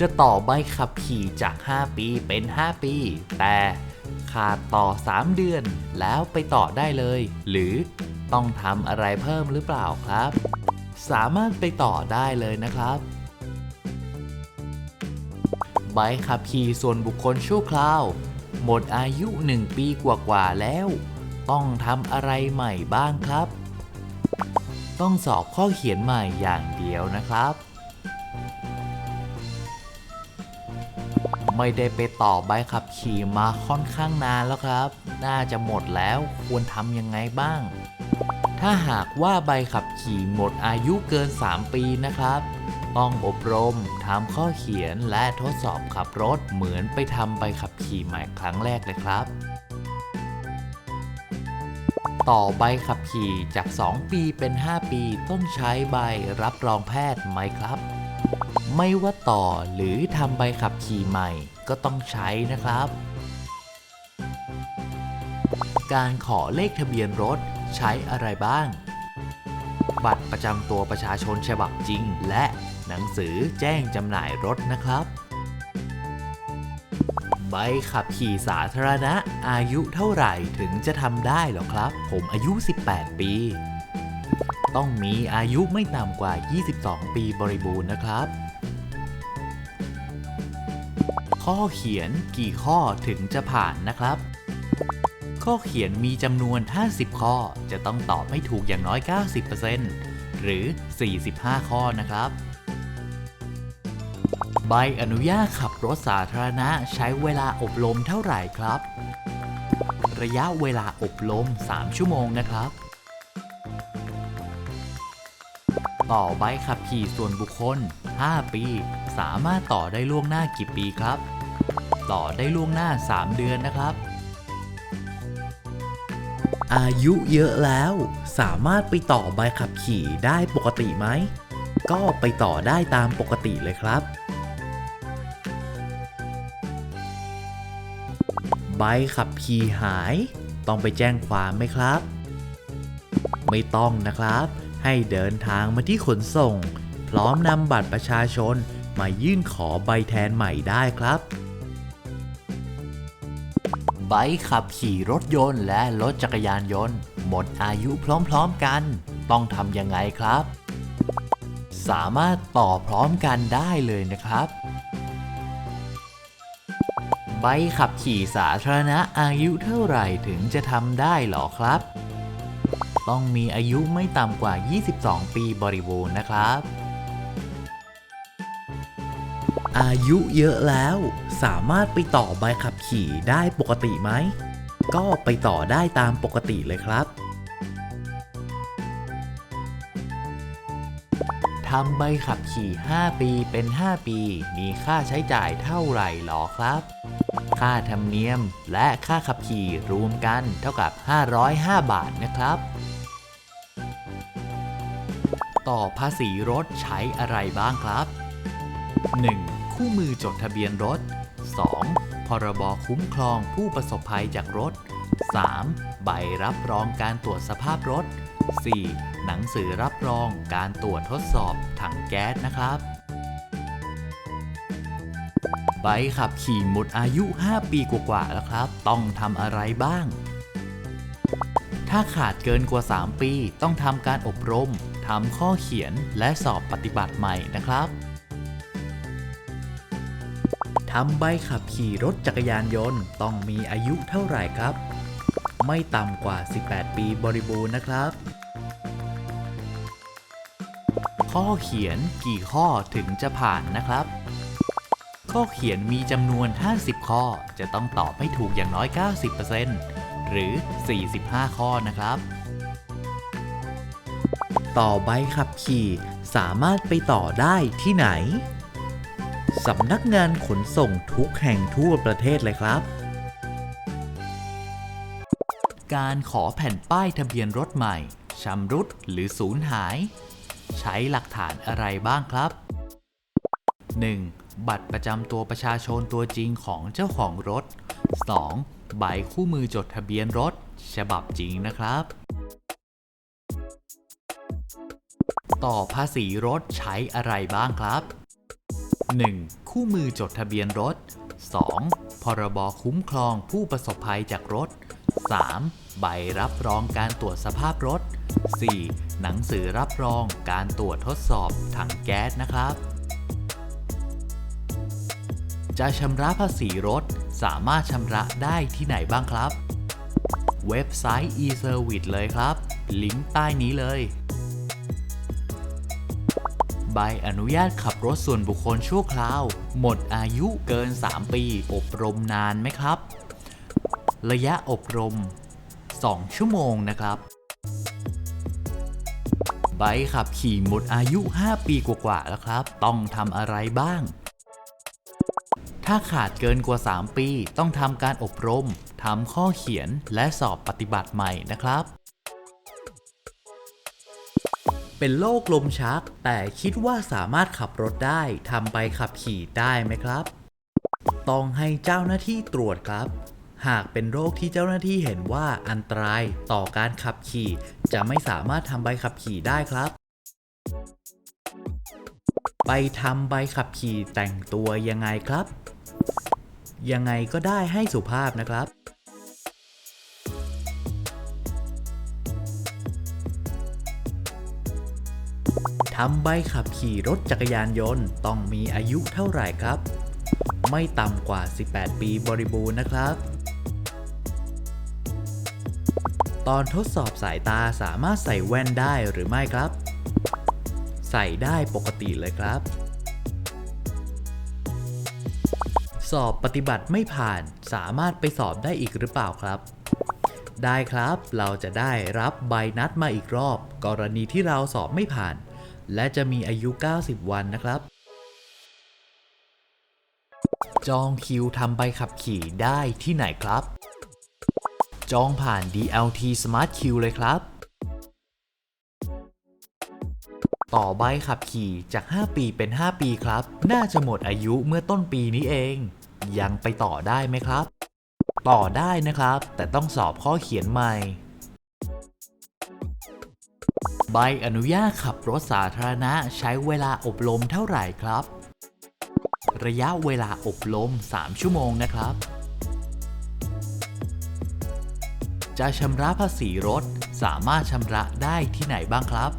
จะต่อใบขับขี่จาก 5 ปีเป็น 5 ปี แต่ขาดต่อ 3 เดือนแล้วไปต่อได้เลย หรือต้องทำอะไรเพิ่มหรือเปล่าครับ สามารถไปต่อได้เลยนะครับ ใบขับขี่ส่วนบุคคลชั่วคราว หมดอายุ 1 ปีกว่าๆแล้ว ต้องทำอะไรใหม่บ้างครับ ต้องสอบข้อเขียนใหม่อย่างเดียวนะครับ ไม่ได้ไปต่อใบขับขี่มาค่อนข้างนานแล้วครับ น่าจะหมดแล้วควรทำยังไงบ้าง ถ้าหากว่าใบขับขี่หมดอายุเกิน 3 ปีนะครับ ต้องอบรมทำข้อเขียนและทดสอบขับรถเหมือนไปทำใบขับขี่ใหม่ครั้งแรกเลยครับ ต่อใบขับขี่จาก 2 ปีเป็น 5 ปีต้องใช้ใบรับรองแพทย์ไหมครับ ไม่ว่าต่อหรือทำใบขับขี่ใหม่ก็ต้องใช้นะครับ การขอเลขทะเบียนรถใช้อะไรบ้าง บัตรประจำตัวประชาชนฉบับจริง และหนังสือแจ้งจำหน่ายรถนะครับ ใบขับขี่สาธารณะอายุเท่าไหร่ถึงจะทำได้หรอครับ ผมอายุ 18 ปีต้องมีอายุไม่ต่ำกว่า 22 ปีบริบูรณ์นะครับ ข้อเขียนกี่ข้อถึงจะผ่านนะครับ ข้อเขียนมีจำนวน 50 ข้อ จะต้องตอบให้ถูกอย่างน้อย 90%หรือ 45 ข้อนะครับ ใบอนุญาตขับรถสาธารณะใช้เวลาอบรมเท่าไหร่ครับ ระยะเวลาอบรม 3 ชั่วโมงนะครับต่อใบขับขี่ส่วนบุคคล 5 ปี สามารถต่อได้ล่วงหน้ากี่ปีครับ ต่อได้ล่วงหน้า 3 เดือนนะครับ อายุเยอะแล้ว สามารถไปต่อใบขับขี่ได้ปกติไหม ก็ไปต่อได้ตามปกติเลยครับ ใบขับขี่หาย ต้องไปแจ้งความไหมครับ ไม่ต้องนะครับ ให้เดินทางมาที่ขนส่ง พร้อมนำบัตรประชาชนมายื่นขอใบแทนใหม่ได้ครับ ใบขับขี่รถยนต์และรถจักรยานยนต์ หมดอายุพร้อมๆกัน ต้องทำยังไงครับ สามารถต่อพร้อมกันได้เลยนะครับ ใบขับขี่สาธารณะอายุเท่าไหร่ถึงจะทำได้หรอครับ ต้องมีอายุไม่ต่ำกว่า 22 ปีบริบูรณ์นะครับ อายุเยอะแล้ว สามารถไปต่อใบขับขี่ได้ปกติไหม ก็ไปต่อได้ตามปกติเลยครับทำใบขับขี่ 5 ปีเป็น 5 ปี มีค่าใช้จ่ายเท่าไหร่หรอครับ ค่าธรรมเนียมและค่าขับขี่รวมกันเท่ากับ 505 บาทนะครับ ต่อภาษีรถใช้อะไรบ้างครับ 1. คู่มือจดทะเบียนรถ 2. พรบคุ้มครองผู้ประสบภัยจากรถ 3. ใบรับรองการตรวจสภาพรถ 4. หนังสือรับรองการตรวจทดสอบถังแก๊สนะครับ ใบขับขี่หมดอายุ 5 ปีกว่าๆแล้วครับ ต้องทำอะไรบ้าง ถ้าขาดเกินกว่า 3 ปี ต้องทำการอบรมทำข้อเขียนและสอบปฏิบัติใหม่นะครับ ทำใบขับขี่รถจักรยานยนต์ต้องมีอายุเท่าไหร่ครับ ไม่ต่ำกว่า 18 ปีบริบูรณ์นะครับ ข้อเขียนกี่ข้อถึงจะผ่านนะครับ ข้อเขียนมีจำนวน 50 ข้อจะต้องตอบให้ถูกอย่างน้อย 90%หรือ 45 ข้อนะครับต่อใบขับขี่สามารถไปต่อได้ที่ไหน สำนักงานขนส่งทุกแห่งทั่วประเทศเลยครับ การขอแผ่นป้ายทะเบียนรถใหม่ชำรุดหรือสูญหาย ใช้หลักฐานอะไรบ้างครับ 1. บัตรประจำตัวประชาชนตัวจริงของเจ้าของรถ 2. ใบคู่มือจดทะเบียนรถ ฉบับจริงนะครับ ต่อภาษีรถใช้อะไรบ้างครับ 1. คู่มือจดทะเบียนรถ 2. พรบคุ้มครองผู้ประสบภัยจากรถ 3. ใบรับรองการตรวจสภาพรถ 4. หนังสือรับรองการตรวจทดสอบถังแก๊สนะครับ จะชำระภาษีรถสามารถชำระได้ที่ไหนบ้างครับ เว็บไซต์ e-service เลยครับ ลิงก์ใต้นี้เลย ใบอนุญาตขับรถส่วนบุคคลชั่วคราว หมดอายุเกิน 3 ปี อบรมนานไหมครับ ระยะอบรม 2 ชั่วโมงนะครับ ใบขับขี่หมดอายุ 5 ปีกว่าๆแล้วครับ ต้องทำอะไรบ้าง ถ้าขาดเกินกว่า 3 ปี ต้องทำการอบรมทำข้อเขียนและสอบปฏิบัติใหม่นะครับ เป็นโรคลมชัก แต่คิดว่าสามารถขับรถได้ทำใบขับขี่ได้ไหมครับ ต้องให้เจ้าหน้าที่ตรวจครับ หากเป็นโรคที่เจ้าหน้าที่เห็นว่าอันตรายต่อการขับขี่ จะไม่สามารถทำใบขับขี่ได้ครับ ไปทำใบขับขี่แต่งตัวยังไงครับ ยังไงก็ได้ให้สุภาพนะครับ ทำใบขับขี่รถจักรยานยนต์ต้องมีอายุเท่าไหร่ครับ ไม่ต่ำกว่า 18 ปีบริบูรณ์นะครับ ตอนทดสอบสายตาสามารถใส่แว่นได้หรือไม่ครับ ใส่ได้ปกติเลยครับ สอบปฏิบัติไม่ผ่านสามารถไปสอบได้อีกหรือเปล่าครับได้ครับ เราจะได้รับใบนัดมาอีกรอบ กรณีที่เราสอบไม่ผ่าน และจะมีอายุ 90 วันนะครับ จองคิวทำใบขับขี่ได้ที่ไหนครับ จองผ่าน DLT Smart Q เลยครับ ต่อใบขับขี่จาก 5 ปีเป็น 5 ปีครับ น่าจะหมดอายุเมื่อต้นปีนี้เอง ยังไปต่อได้ไหมครับ ต่อได้นะครับ แต่ต้องสอบข้อเขียนใหม่ ใบอนุญาตขับรถสาธารณะใช้เวลาอบรมเท่าไหร่ครับ ระยะเวลาอบรม 3 ชั่วโมงนะครับ จะชำระภาษีรถสามารถชำระได้ที่ไหนบ้างครับ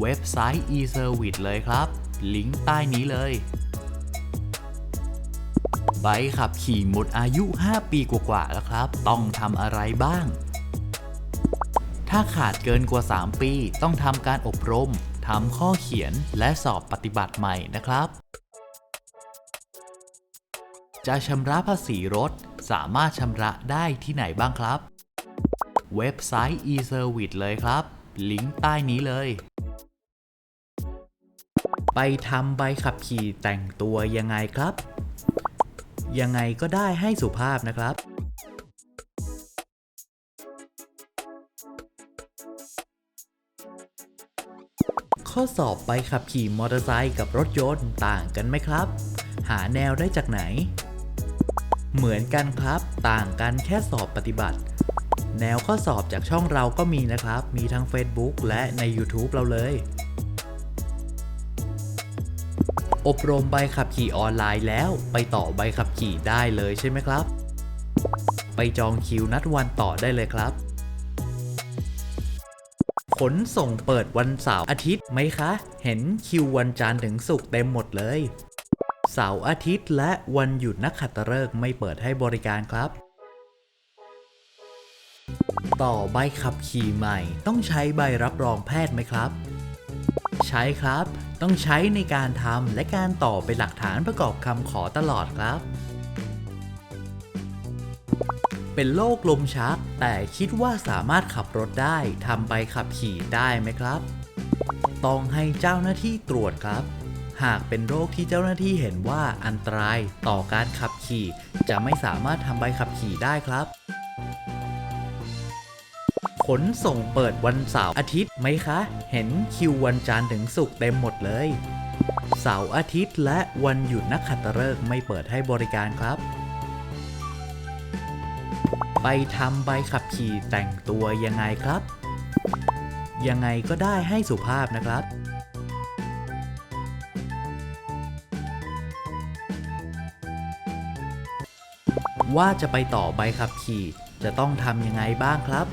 เว็บไซต์ e-service เลยครับ ลิงก์ใต้นี้เลยใบขับขี่หมดอายุ 5 ปีกว่าๆแล้วครับ ต้องทำอะไรบ้าง ถ้าขาดเกินกว่า 3 ปี ต้องทำการอบรมทำข้อเขียนและสอบปฏิบัติใหม่นะครับ จะชำระภาษีรถ สามารถชำระได้ที่ไหนบ้างครับ เว็บไซต์ e-service เลยครับ ลิงก์ใต้นี้เลย ไปทำใบขับขี่แต่งตัวยังไงครับ ยังไงก็ได้ให้สุภาพนะครับ ข้อสอบใบขับขี่มอเตอร์ไซค์กับรถยนต์ต่างกันไหมครับ หาแนวได้จากไหน เหมือนกันครับ ต่างกันแค่สอบปฏิบัติ แนวข้อสอบจากช่องเราก็มีนะครับ มีทั้ง Facebook และใน YouTube เราเลย อบรมใบขับขี่ออนไลน์แล้วไปต่อใบขับขี่ได้เลยใช่ไหมครับ ไปจองคิวนัดวันต่อได้เลยครับ ขนส่งเปิดวันเสาร์อาทิตย์ไหมคะ เห็นคิววันจันทร์ถึงศุกร์เต็มหมดเลย เสาร์อาทิตย์และวันหยุดนักขัตฤกษ์ไม่เปิดให้บริการครับ ต่อใบขับขี่ใหม่ ต้องใช้ใบรับรองแพทย์ไหมครับใใช่ครับ ต้องใช้ในการทำและการต่อเป็นหลักฐานประกอบคำขอตลอดครับ เป็นโรคลมชัก แต่คิดว่าสามารถขับรถได้ทำใบขับขี่ได้ไหมครับ ต้องให้เจ้าหน้าที่ตรวจครับ หากเป็นโรคที่เจ้าหน้าที่เห็นว่าอันตรายต่อการขับขี่ จะไม่สามารถทำใบขับขี่ได้ครับ ขนส่งเปิดวันเสาร์อาทิตย์ไหมคะ เห็นคิววันจันทร์ถึงศุกร์เต็มหมดเลย เสาร์อาทิตย์และวันหยุดนักขัตฤกษ์ไม่เปิดให้บริการครับ ไปทำใบขับขี่แต่งตัวยังไงครับ ยังไงก็ได้ให้สุภาพนะครับว่าจะไปต่อใบขับขี่ จะต้องทำยังไงบ้างครับ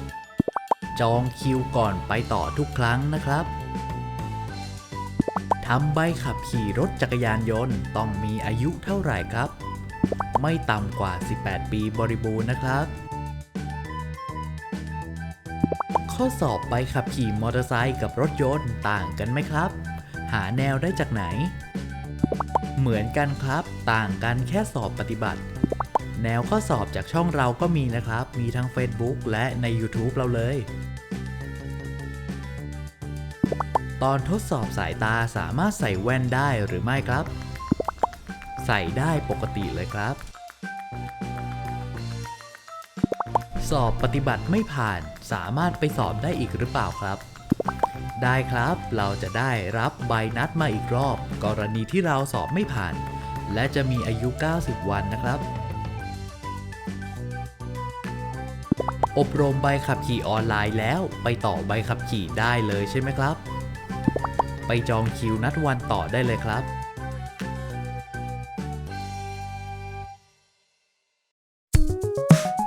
จองคิวก่อนไปต่อทุกครั้งนะครับทำใบขับขี่รถจักรยานยนต์ต้องมีอายุเท่าไหร่ครับ ไม่ต่ำกว่า 18 ปีบริบูรณ์นะครับ ข้อสอบใบขับขี่มอเตอร์ไซค์กับรถยนต์ต่างกันไหมครับ หาแนวได้จากไหน เหมือนกันครับ ต่างกันแค่สอบปฏิบัติ แนวข้อสอบจากช่องเราก็มีนะครับ มีทั้ง Facebook และใน YouTube เราเลย ตอนทดสอบสายตาสามารถใส่แว่นได้หรือไม่ครับ ใส่ได้ปกติเลยครับ สอบปฏิบัติไม่ผ่าน สามารถไปสอบได้อีกหรือเปล่าครับ ได้ครับ เราจะได้รับใบนัดมาอีกรอบ กรณีที่เราสอบไม่ผ่าน และจะมีอายุ 90 วันนะครับอบรมใบขับขี่ออนไลน์แล้วไปต่อใบขับขี่ได้เลยใช่ไหมครับ ไปจองคิวนัดวันต่อได้เลยครับ